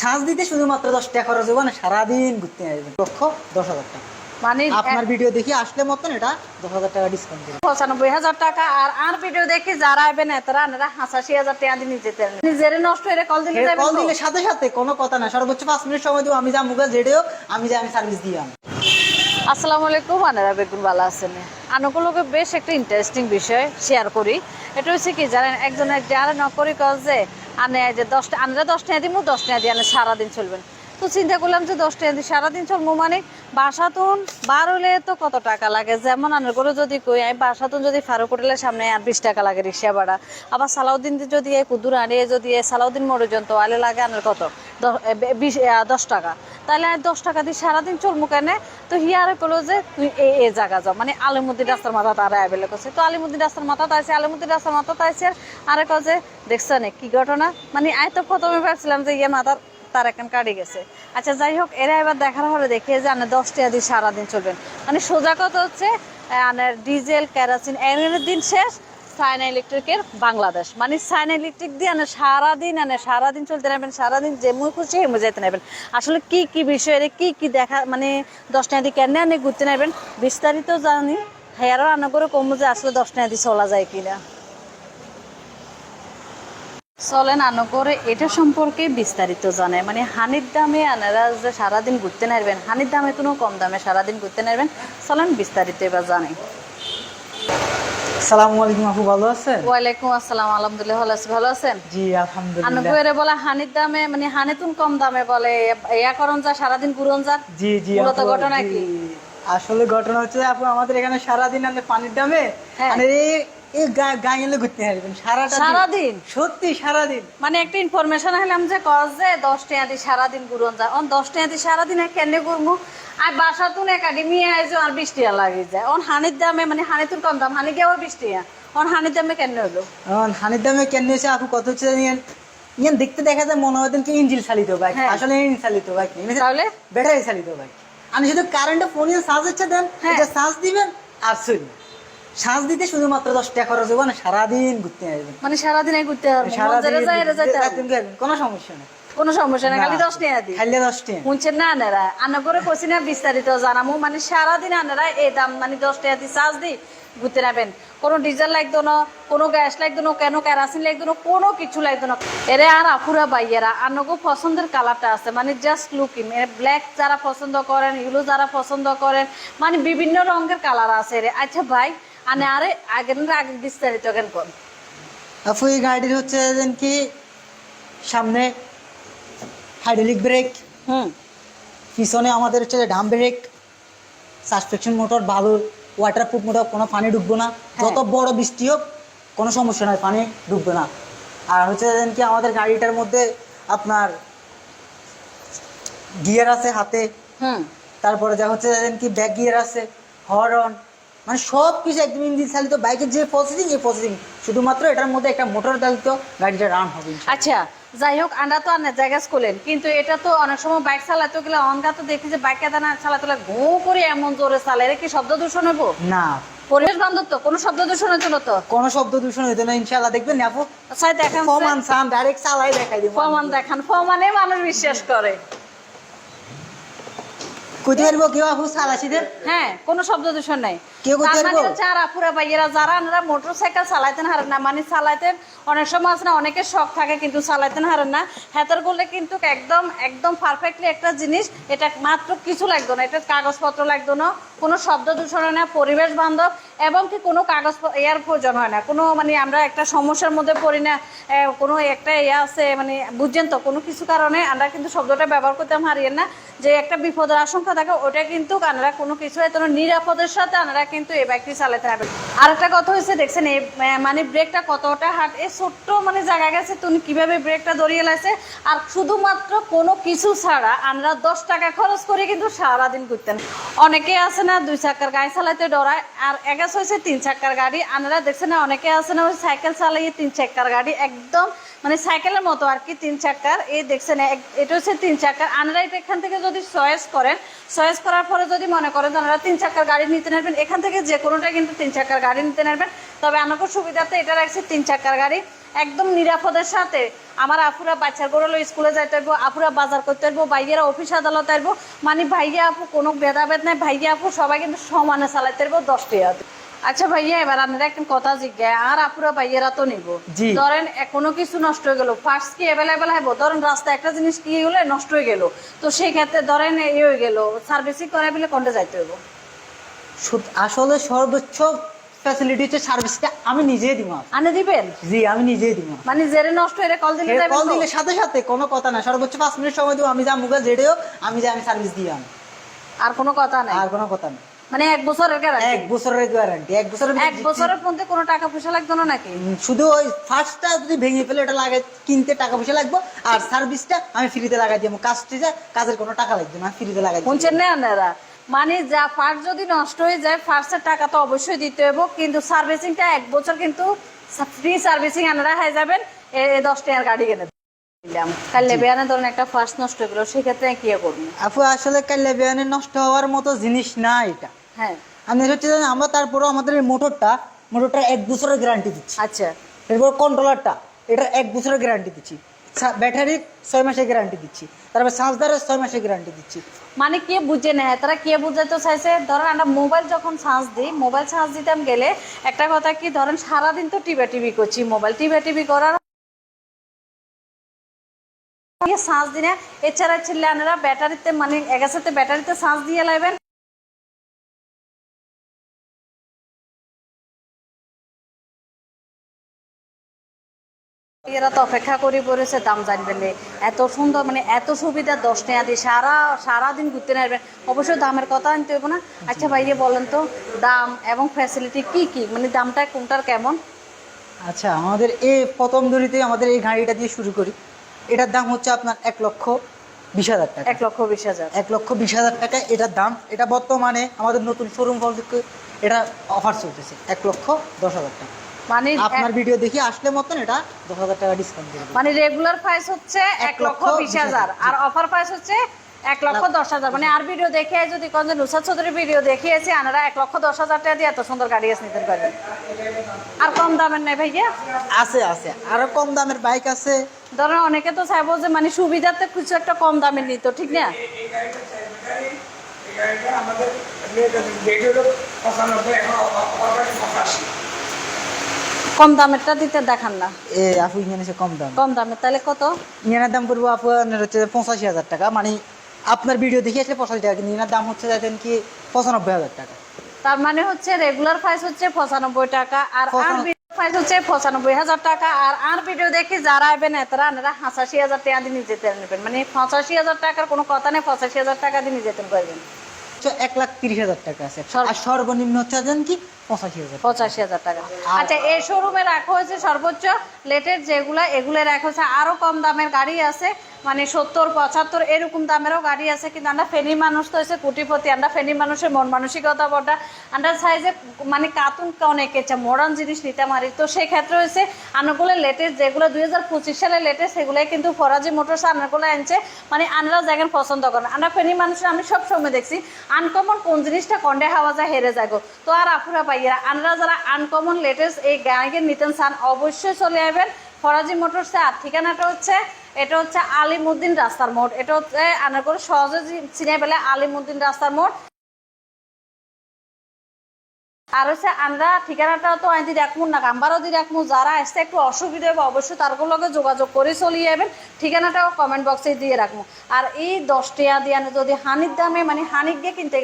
সাজ দিতে শুধুমাত্র দশ টাকা খরচ হবে না সারাদিন ঘুরতে আসবেন। লক্ষ দশ হাজার টাকা। মানে আপনার ভিডিও দেখি আসলে মতন এটা দশ হাজার টাকা ডিসকাউন্ট পঁচানব্বই হাজার টাকা আর আর ভিডিও দেখি যারা আইবেন এতরা আনারা হাসাশি হাজার টাকা দিয়ে নিজের নষ্ট হয়ে কল দিলে কল দিলে সাথে সাথে কোনো কথা না সর্বোচ্চ পাঁচ মিনিট সময় দেবো আমি যা মুগা যেটেও আমি যে আমি সার্ভিস দিয়ে আমি আসসালামু আলাইকুম আনারা বেগুন ভালো আছেন? বেশ একটা ইন্টারেস্টিং বিষয় শেয়ার করি। এটা হচ্ছে কি জানেন একজন যারা নকরি কল যে আনে যে দশটা আনরা দশ টাকা দিব দশ টাকা দিয়ে আনে সারাদিন চলবেন। তো চিন্তা করলাম যে দশ টাকা সারাদিন চলবো মানে বাসাতুন বার হলে তো কত টাকা লাগে? যেমন আনার করে যদি কই আমি বাসাতুন যদি ফারুক হোটেলের সামনে আর বিশ টাকা লাগে রিক্সা ভাড়া। আবার সালাউদ্দিন যদি এই কুদুর আনিয়ে যদি এই সালাউদ্দিন মরুজন্ত আলে লাগে আনার কত? এ, বিশ দশ টাকা। তাহলে আর দশ টাকা দিয়ে সারাদিন চলবো কেন? তো হিয়ারে কলো যে তুই এই এ জায়গা যাও। মানে আলিমুদ্দিন রাস্তার মাথা তারা অ্যাভেলে করছে। তো আলিমুদ্দিন রাস্তার মাথা তাইছে আলিমুদ্দিন রাস্তার মাথা তাইছে আর আরে কছে দেখছ নে কি ঘটনা? মানে আয় তো প্রথমে ভাবছিলাম যে ইয়ে মাথার তার এখন কাটি গেছে। আচ্ছা যাই হোক, এরা এবার দেখার হলে দেখে যে আনে দশ টাকা সারাদিন চলবেন। মানে সোজা কথা হচ্ছে আনের ডিজেল, কেরাসিন এর দিন শেষ সাইনা ইলেকট্রিকের বাংলাদেশ। মানে সাইনা ইলেকট্রিক দিয়ে আনে সারাদিন আনে সারাদিন চলতে নেবেন, সারাদিন যে মুখ খুশি হেমে যেতে নেবেন। আসলে কি কি বিষয়ে, কি কি দেখা মানে দশ টাকা দিয়ে কেন আনে, ঘুরতে নেবেন, বিস্তারিত জানি। হেয়ারও আনা করে কমবো যে আসলে দশ টাকা দিয়ে চলা যায় কিনা। চলেন আনো করে এটা সম্পর্কে বিস্তারিত জানে। মানে হানির দামে আনারা যে সারাদিন ঘুরতে নেবেন হানির দামে কোনো কম দামে সারাদিন ঘুরতে নেবেন চলেন বিস্তারিত এবার জানাই সালামু আলাইকুম আপু ভালো আছেন? ওয়ালাইকুম আসসালাম আলহামদুলিল্লাহ ভালো আছি ভালো আছেন? জি আলহামদুলিল্লাহ। আনুগুয়েরে বলে হানির দামে মানে হানিতুন কম দামে বলে ইয়া করন যা সারাদিন ঘুরন যা। জি জি মূলত ঘটনা কি? আসলে ঘটনা হচ্ছে আপু আমাদের এখানে সারাদিন পানির দামে হ্যাঁ। এই- ঘুরতে সারাটা সারাদিন? সত্যি সারাদিন। মানে একটা ইনফরমেশন হলাম যে কজ যে দশ টাকা সারাদিন ঘুরন যা অন দশ টাকা সারাদিন ঘুরমু? আর বাসা তুন একাডেমি আইজ আর বিশ টাকা লাগে যায়। অন হানির দামে মানে হানিতুন কম দাম হানি গিয়ে বিশ টাকা। অন হানির দামে কেন হলো? এখন হানির দামে কেন হয়েছে আপু কত হচ্ছে জানেন? ইয়ান দেখতে দেখা যায় মনে হয় কি ইঞ্জিন চালিত বাইক। হ্যাঁ। আসলে ইঞ্জিন চালিত বাইক নেই। তাহলে? ব্যাটারি চালিত বাইক। আপনি শুধু কারেন্টে ফোনে চার্জ হচ্ছে দেন হ্যাঁ। এটা চার্জ দিবেন আর চলবে চার্জ দিতে শুধুমাত্র দশ টাকা খরচ হবে না সারাদিন ঘুরতে আসবেন মানে সারাদিন ঘুরতে কোনো সমস্যা নেই। কোনো সমস্যা নেই খালি না। দশ টাকা দিই। খাইলে দশ টাকা। শুনছেন না আনারা? আনা করে কইছি না বিস্তারিত জানামু। মানে সারাদিন আনারা এই দাম মানে দশ টাকা দিয়ে চার্জ দিই ঘুরতে নেবেন কোনো ডিজেল লাগতো না কোনো গ্যাস লাগতো না কেন কেরাসিন লাগতো না কোনো কিছু লাগতো না। এরে আর আফুরা বাইয়েরা আনগো পছন্দের কালারটা আছে মানে জাস্ট লুকিং এর ব্ল্যাক যারা পছন্দ করেন ইউলো যারা পছন্দ করেন মানে বিভিন্ন রঙের কালার আছে রে আচ্ছা ভাই আনে আরে আগের আগে বিস্তারিত কেন কোন আপু এই গাড়ির হচ্ছে কি সামনে হাইড্রোলিক ব্রেক হুম। পিছনে আমাদের হচ্ছে ডাম ব্রেক সাসপেকশন মোটর ভালো ওয়াটার প্রুফ মোটর কোনো পানি ঢুকবো না। যত বড় বৃষ্টি হোক কোনো সমস্যা নয় পানি ঢুকবে না। আর হচ্ছে কি আমাদের গাড়িটার মধ্যে আপনার গিয়ার আছে হাতে। হুম। তারপরে যা হচ্ছে কি ব্যাক গিয়ার আছে হর্ন মানে সব কিছু একদম ইঞ্জিন চালিত বাইকের যে প্রসেসিং এই প্রসেসিং শুধুমাত্র এটার মধ্যে একটা মোটর চালিত গাড়িটা রান হবে আচ্ছা যাই হোক আমরা তো আনে জায়গা করলেন কিন্তু এটা তো অনেক সময় বাইক চালাতে গেলে অনগা তো দেখি যে বাইক না চালাতে গেলে ঘু করে এমন জোরে চালায় এর কি শব্দ দূষণ হব না। পরিবেশ বান্ধব তো কোনো শব্দ দূষণ হতো না তো? কোনো শব্দ দূষণ হইতো না ইনশাল্লাহ দেখবেন না আপু? সাই দেখান ফমান সাম ডাইরেক্ট চালাই দেখাই দিব। ফমান দেখান ফমানে মানুষ বিশ্বাস করে। কইতে পারব কেউ আপু চালাছিদের হ্যাঁ কোনো শব্দ দূষণ নাই। মানে ভাইয়েরা যারা আনারা চালাইতেন হারেন না মানে চালাইতেন অনেক সময় আছে না অনেকের শখ থাকে কিন্তু চালাইতেন হারেন না। হেতার করলে কিন্তু একদম একদম পারফেক্টলি একটা জিনিস এটা মাত্র কিছু লাগতো না এটা কাগজপত্র লাগতো না কোনো শব্দ দূষণ হয় না পরিবেশ বান্ধব এবং কি কোনো কাগজ ইয়ার প্রয়োজন হয় না। কোনো মানে আমরা একটা সমস্যার মধ্যে পড়ি না কোনো একটা ইয়ে আছে মানে বুঝছেন তো কোনো কিছু কারণে আমরা কিন্তু শব্দটা ব্যবহার করতে হারিয়ে না। যে একটা বিপদের আশঙ্কা থাকে ওটা কিন্তু আমরা কোনো কিছু নিরাপদের সাথে আমরা কিন্তু এই বাইকটি চালাতে পারবেন আর একটা কথা হয়েছে, দেখছেন, এই মানে ব্রেকটা কতটা হাট এই ছোট্ট মানে জায়গা গেছে তুমি কীভাবে ব্রেকটা ধরিয়ে লাইছে? আর শুধুমাত্র কোনো কিছু ছাড়া আমরা দশ টাকা খরচ করে কিন্তু সারাদিন ঘুরতেন। অনেকে আছে না, দুই চাকার গাড়ি চালাইতে ডরায়, আর এগাছ হয়েছে তিন চাকার গাড়ি। আনারা দেখছে না, অনেকে আছে না, ওই সাইকেল চালাইয়ে তিন চাকার গাড়ি, একদম মানে সাইকেলের মতো আর কি তিন চাকার। এই দেখছেন এটা হচ্ছে তিন চাকার। আনারা এটা এখান থেকে যদি চয়েস করেন, চয়েস করার পরে যদি মনে করেন যে আপনারা তিন চাকার গাড়ি নিতে নেবেন এখান থেকে যে কোনোটা কিন্তু তিন চাকার গাড়ি নিতে নেবেন তবে আমাকে সুবিধাতে এটা রাখছে তিন চাকার গাড়ি। একদম নিরাপদের সাথে আমার আপুরা বাচ্চার গরলো স্কুলে যাইতে হইব, আপুরা বাজার করতে হইব, ভাইয়েরা অফিস আদালত হইব। মানে ভাইয়া আপু কোনো ভেদাভেদ নাই, ভাইয়া আপু সবাই কিন্তু সমানে চালাইতে হইব দশটি। আচ্ছা ভাইয়া এবার আপনারা একটা কথা জিজ্ঞাসা আর আপুরা ভাইয়েরা তো নিব। ধরেন কোনো কিছু নষ্ট হয়ে গেল ফার্স্ট কি অ্যাভেলেবেল হইব? ধরেন রাস্তায় একটা জিনিস কি হলে নষ্ট হয়ে গেল তো সেই ক্ষেত্রে ধরেন ইয়ে হয়ে গেল সার্ভিসিং করে বলে কোনটা যাইতে হইব? আসলে সর্বোচ্চ ফ্যাসিলিটি হচ্ছে সার্ভিসটা আমি নিজেই দিব আনে দিবেন? জি আমি নিজেই দিব মানে জেরে নষ্ট হয়ে কল দিলে যাবেন কল তো? দিলে সাথে সাথে কোনো কথা না সর্বোচ্চ পাঁচ মিনিট সময় দেবো আমি যা মুখে জেডেও আমি যা আমি সার্ভিস দিয়ে আনি আর কোনো কথা নাই? আর কোনো কথা নেই। মানে এক বছরের গ্যারান্টি এক বছরের গ্যারান্টি এক বছরের এক বছরের মধ্যে কোনো টাকা পয়সা লাগতো না নাকি? শুধু ওই ফার্স্টটা যদি ভেঙে ফেলে ওটা লাগাই কিনতে টাকা পয়সা লাগবে আর সার্ভিসটা আমি ফ্রিতে লাগাই দিব। কাজটি যা কাজের কোনো টাকা লাগবে না ফ্রিতে লাগাই দিব। শুনছেন না আপনারা? মানে যা ফার্স্ট যদি নষ্ট হয়ে যায় ফার্স্টের টাকা তো অবশ্যই দিতে হবে কিন্তু সার্ভিসিংটা এক বছর কিন্তু ফ্রি সার্ভিসিং আপনারা হয়ে যাবেন এ দশ টাকার গাড়ি কিনে দিলাম। কাল বেয়ানে ধরুন একটা ফার্স্ট নষ্ট হয়ে গেলো সেক্ষেত্রে কি করব? আপু আসলে কাল্লা বিয়ানে নষ্ট হওয়ার মতো জিনিস না এটা। হ্যাঁ। আমি হচ্ছে আমরা তারপরেও আমাদের এই মোটরটা মোটরটা এক বছরের গ্যারান্টি দিচ্ছি। আচ্ছা। এরপর কন্ট্রোলারটা এটা এক বছরের গ্যারান্টি দিচ্ছি। ব্যাটারি ছয় মাসের গ্যারান্টি দিচ্ছি। তারপর চার্জারের ছয় মাসের গ্যারান্টি দিচ্ছি। মানে কে বুঝে নেয়? তারা কে বুঝাইতে চাইছে? ধরেন আমরা মোবাইল যখন চার্জ দিই মোবাইল চার্জ দিতাম গেলে একটা কথা কি ধরেন সারাদিন তো টিভি টিভি করছি মোবাইল টিভি টিভি করার এছাড়া ছিল আনারা ব্যাটারিতে মানে এগাছাতে ব্যাটারিতে চার্জ দিয়ে লাইবেন। এরা তো অপেক্ষা করে পড়েছে, দাম জানবেন এত সুন্দর মানে এত সুবিধা, দশ টাকা দিয়ে সারা, সারাদিন ঘুরতে নেবেন অবশ্যই দামের কথা আনতে হবে না। আচ্ছা ভাইয়ে বলেন তো, দাম এবং ফ্যাসিলিটি কি কি? মানে দামটা কোনটার কেমন? আচ্ছা আমাদের এই প্রথম দড়িতে আমাদের এই গাড়িটা দিয়ে শুরু করি। এটার দাম হচ্ছে আপনার এক লক্ষ বিশ হাজার টাকা। এক লক্ষ বিশ হাজার। এক লক্ষ বিশ হাজার টাকা এটার দাম। এটা বর্তমানে আমাদের নতুন শোরুম থেকে এটা অফার চলতেছে এক লক্ষ দশ হাজার টাকা। মানে আপনার ভিডিও দেখি আসলে মতন এটা দশ হাজার টাকা ডিসকাউন্ট মানে রেগুলার প্রাইস হচ্ছে এক লক্ষ বিশ হাজার। আর অফার প্রাইস হচ্ছে এক লক্ষ দশ হাজার। মানে আর ভিডিও দেখে যদি কোন নুসাদ চৌধুরী ভিডিও দেখিয়েছে আনারা এক লক্ষ দশ হাজার টাকা দিয়ে এত সুন্দর গাড়ি এসে নিতে পারবেন আর কম দামের নাই ভাইয়া? আছে আছে। আরও কম দামের বাইক আছে। ধরেন অনেকে তো চাইব যে মানে সুবিধাতে কিছু একটা কম দামের নিত ঠিক না? কম দামেরটা দিতে দেখান না। এ আপু ইঞ্জিন কম দাম। কম দামের তাহলে কত? ইঞ্জিনের দাম পড়ব আপনার হচ্ছে পঁচাশি হাজার টাকা। মানে আপনার ভিডিও দেখে আসলে পঁচাশি টাকা কিন্তু ইঞ্জিনের দাম হচ্ছে দেখেন কি পঁচানব্বই হাজার টাকা। তার মানে হচ্ছে রেগুলার প্রাইস হচ্ছে পঁচানব্বই টাকা আর প্রাইস হচ্ছে পঁচানব্বই হাজার টাকা। আর আর ভিডিও দেখি যারা আইবেন এতরা আপনারা হাসাশি হাজার টাকা দিয়ে নিজেতে নেবেন। মানে পঁচাশি হাজার টাকার কোনো কথা নেই পঁচাশি হাজার টাকা দিয়ে নিজেতে পারবেন হচ্ছে এক লাখ তিরিশ হাজার টাকা আছে। আর সর্বনিম্ন হচ্ছে কি পঁচাশি হাজার পঁচাশি হাজার টাকা। আচ্ছা এই শোরুমে রাখা হয়েছে সর্বোচ্চ লেটের যেগুলো এগুলো রাখা হয়েছে। আরও কম দামের গাড়ি আছে। মানে সত্তর, পঁচাত্তর এরকম দামেরও গাড়ি আছে, কিন্তু আমরা ফেনী মানুষ তো হচ্ছে কোটিপতি, আমরা ফেনী মানুষের মন মানসিকতা বটা। আমরা চাই যে মানে কার্টুন অনেক ইচ্ছা মডার্ন জিনিস নিতে পারি। তো সেই ক্ষেত্রে হয়েছে আনুগুলো লেটেস্ট যেগুলো দুই হাজার পঁচিশ সালে লেটেস্ট সেগুলোই কিন্তু ফরাজি মোটরস আনারগুলো আনছে। মানে আনরা জায়গায় পছন্দ করেন আমরা ফেনী মানুষ আমি সব সময় দেখছি আনকমন কোন জিনিসটা কন্ডে হাওয়া যায়, হেরে যায় গো। তো আর আফুরা পাইয়েরা আনরা যারা আনকমন লেটেস্ট এই গাড়িকে নিতেন চান, অবশ্যই চলে আসবেন। ফরাজি মোটরস, আর ঠিকানাটা হচ্ছে এটা হচ্ছে আলিমুদ্দিন রাস্তার মোড়। এটা হচ্ছে আনার করে সহজে চিনে পেলে আলিমুদ্দিন রাস্তার মোড়। আর হচ্ছে আমরা ঠিকানাটা তো আইন দিয়ে রাখব না, নাম্বারও দিয়ে রাখব। যারা আসতে একটু অসুবিধা হবে, অবশ্যই তার লগে যোগাযোগ করে চলিয়ে যাবেন। ঠিকানাটাও কমেন্ট বক্সে দিয়ে রাখব। আর এই দশ দিয়ে যদি হানির দামে মানে হানিক দিয়ে কিনতে